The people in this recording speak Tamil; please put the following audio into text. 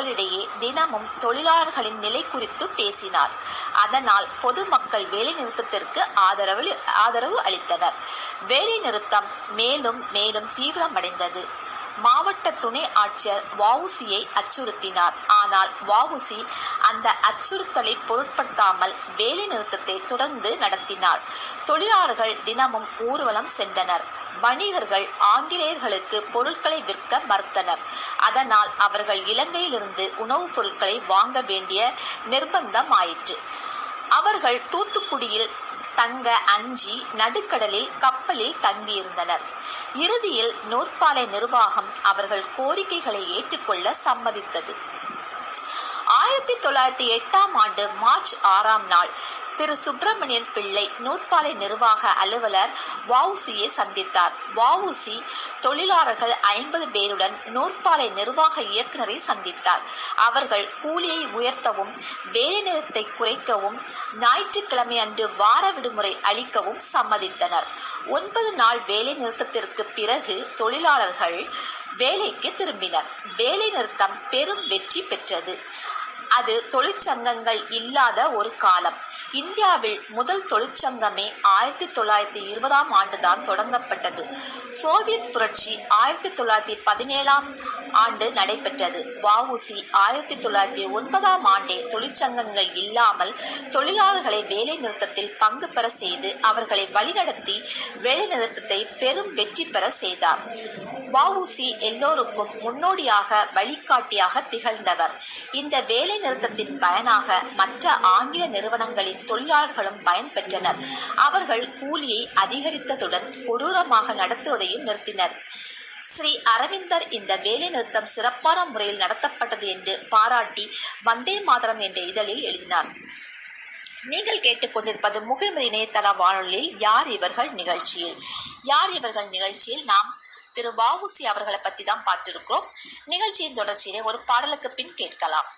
மக்களிடையே தினமும் தொழிலாளர்களின் நிலை குறித்து பேசினார். அதனால் பொதுமக்கள் வேலைநிறுத்தத்திற்கு ஆதரவு ஆதரவு அளித்தனர். வேலைநிறுத்தம் மேலும் மேலும் தீவிரமடைந்தது. மாவட்ட துணை ஆட்சியர் வவுசியை அச்சுறுத்தினார். ஆனால் வவுசி அந்த அச்சுறுத்தலை பொருட்படுத்தாமல் வேலைநிறுத்தத்தை தொடர்ந்து நடத்தினார். தொழிலாளர்கள் தினமும் ஊர்வலம் சென்றனர். வணிகர்கள் ஆங்கிலேயர்களுக்கு பொருட்களை விற்க மறுத்தனர். அதனால் அவர்கள் இலங்கையிலிருந்து உணவுப் பொருட்களை வாங்க வேண்டிய நிர்பந்தம் ஆயிற்று அவர்கள் தூத்துக்குடியில் தங்க அஞ்சி நடுக்கடலில் கப்பலில் தங்கியிருந்தனர். இறுதியில் நூற்பாலை நிர்வாகம் அவர்கள் கோரிக்கைகளை ஏற்றுக்கொள்ள சம்மதித்தது. ஆயிரத்தி தொள்ளாயிரத்தி எட்டாம் ஆண்டு மார்ச் ஆறாம் நாள் திரு சுப்பிரமணியன் பிள்ளை நூற்பாலை நிர்வாக அலுவலர் வவுசியை சந்தித்தார். வவுசி தொழிலாளர்கள் ஐம்பது பேருடன் நூற்பாலை நிர்வாக இயக்குநரை சந்தித்தார். அவர்கள் கூலியை உயர்த்தவும் வேலைநிறுத்தை குறைக்கவும் ஞாயிற்றுக்கிழமை அன்று வார விடுமுறை அளிக்கவும் சம்மதித்தனர். ஒன்பது நாள் வேலை நிறுத்தத்திற்கு பிறகு தொழிலாளர்கள் வேலைக்கு திரும்பினர். வேலை நிறுத்தம் பெரும் வெற்றி பெற்றது. அது தொழிற்சங்கங்கள் இல்லாத ஒரு காலம். இந்தியாவில் முதல் தொழிற்சங்கமே ஆயிரத்தி தொள்ளாயிரத்தி இருபதாம் ஆண்டுதான் தொடங்கப்பட்டது. சோவியத் புரட்சி ஆயிரத்தி தொள்ளாயிரத்தி பதினேழாம் ஆண்டு நடைபெற்றது. வஉசி ஆயிரத்தி தொள்ளாயிரத்தி ஒன்பதாம் ஆண்டே தொழிற்சங்கங்கள் இல்லாமல் தொழிலாளர்களை வேலை நிறுத்தத்தில் பங்கு பெற செய்து அவர்களை வழிநடத்தி வேலை நிறுத்தத்தை பெரும் வெற்றி பெற செய்தார். வஉசி எல்லோருக்கும் முன்னோடியாக வழிகாட்டியாக திகழ்ந்தவர். இந்த வேலை நிறுத்தத்தின் பயனாக மற்ற ஆங்கில நிறுவனங்களின் தொழிலாளர்களும் பயன் பெற்றனர். அவர்கள் கூலியை அதிகரித்ததுடன் கொடூரமாக நடத்துவதையும் நிறுத்தினர். ஸ்ரீ அரவிந்தர் இந்த வேலை நிறுத்தம் சிறப்பான முறையில் நடத்தப்பட்டது என்று பாராட்டி வந்தே மாதரம் என்ற இதழில் எழுதினார். நீங்கள் கேட்டுக்கொண்டிருப்பது முகிழ்மதி இணையதள வானொலியில் யார் இவர்கள் நிகழ்ச்சியில். யார் இவர்கள் நிகழ்ச்சியில்? நாம் திரு வஉசி அவர்களை பற்றி தான் பார்த்திருக்கிறோம். நிகழ்ச்சியின் தொடர்ச்சியை ஒரு பாடலுக்கு பின் கேட்கலாம்.